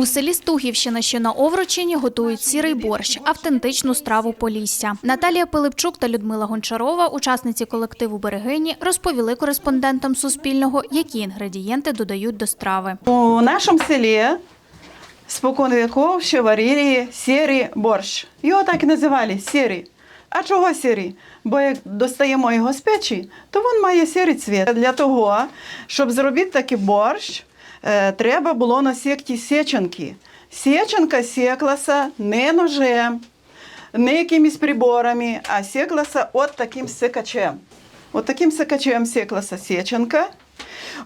У селі Стугівщина, що на Овручині, готують сірий борщ, автентичну страву Полісся. Наталія Пилипчук та Людмила Гончарова, учасниці колективу Берегині, розповіли кореспондентам Суспільного, які інгредієнти додають до страви. У нашому селі спокон віков ще варили сірий борщ. Його так і називали сірий. А чого сірий? Бо як достаємо його з печі, то він має сірий цвіт. Для того, щоб зробити такий борщ, треба було насікти сеченки. Сеченка сіклася не ножем, не якимись приборами, а сіклася от таким секачем. От таким секачем сіклася сеченка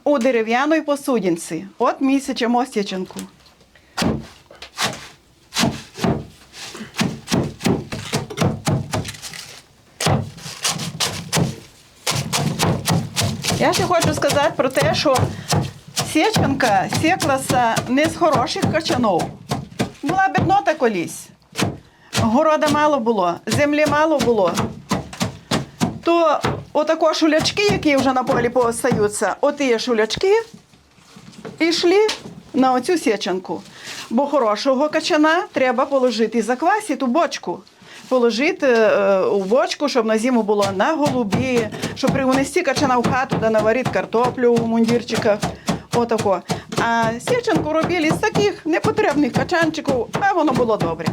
у дерев'яній посудинці. От ми сечемо сеченку. Я ще хочу сказати про те, що сеченка сіклася не з хороших качанов. Була біднота колись. Города мало було, землі мало було. То отако шулячки, які вже на полі поостаються, оті шулячки йшли на оцю сеченку. Бо хорошого качана треба положити заквасити у бочку. Положити е, у бочку, щоб на зиму було на голубі, щоб принести качана в хату, да наварити картоплю у мундірчиках. Отако. А сеченку робили з таких непотребних качанчиків, а воно було добре.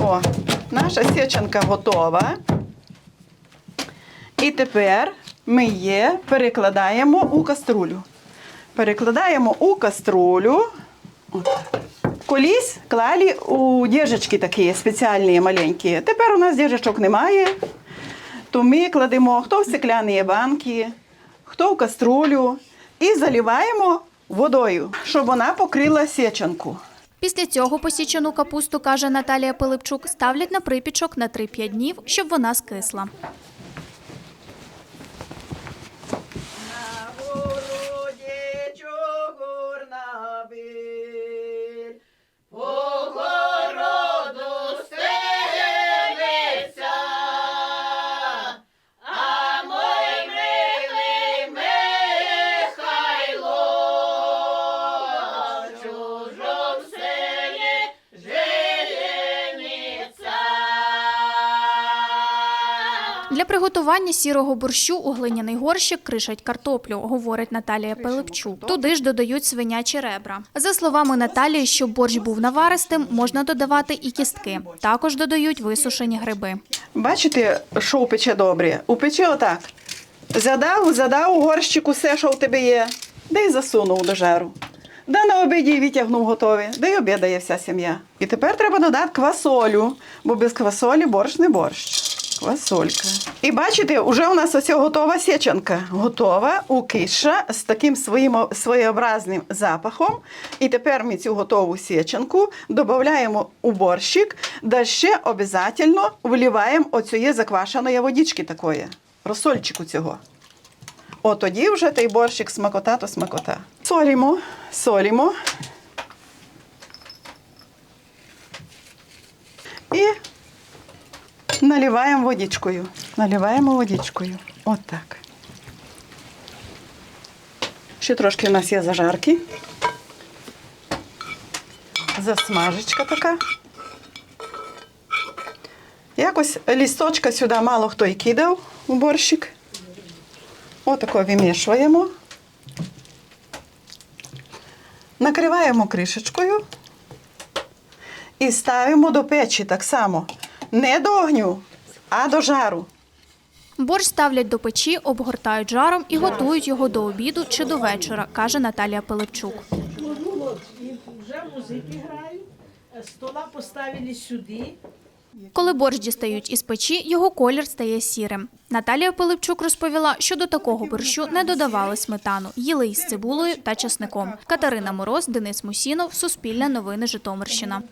О, наша сеченка готова. І тепер ми її перекладаємо у каструлю. Перекладаємо у каструлю. Отак. Колись клали у діжечки такі спеціальні маленькі. Тепер у нас діжечок немає. То ми кладемо хто в стекляні банки, хто в каструлю і заливаємо водою, щоб вона покрила сеченку. Після цього посічену капусту, каже Наталія Пилипчук, ставлять на припічок на 3-5 днів, щоб вона скисла. Для приготування сірого борщу у глиняний горщик кришать картоплю, говорить Наталія Пилипчук. Туди ж додають свинячі ребра. За словами Наталії, щоб борщ був наваристим, можна додавати і кістки. Також додають висушені гриби. Бачите, що пече добре? У печі отак. Задав, задав у горщику все, що в тебе є, де й засунув до жару. Да на обіді витягнув готові, де й обідає вся сім'я. І тепер треба додати квасолю, бо без квасолі борщ не борщ. Квасолька. І бачите, вже у нас ось готова сеченка. Готова у киша з таким своїм своєобразним запахом. І тепер ми цю готову сеченку додаємо у борщик, да ще обов'язково вливаємо оцієї заквашеної водички такої, розсольчику цього. От тоді вже той борщик смакота то смакота. Солімо, солімо. Наливаємо водичкою. Наливаємо водичкою. От. Ще трошки у нас є зажарки. Засмажечка така. Якось лісточка сюди мало хто й кидав у борщик. Отако вимішуємо. Накриваємо кришечкою і ставимо до печі так само. Не до огню, а до жару. Борщ ставлять до печі, обгортають жаром і готують його до обіду чи до вечора, каже Наталія Пилипчук. Вже музики грають, стола поставили сюди. Коли борщ дістають із печі, його колір стає сірим. Наталія Пилипчук розповіла, що до такого борщу не додавали сметану, їли із цибулею та часником. Катерина Мороз, Денис Мусінов, Суспільне новини Житомирщина.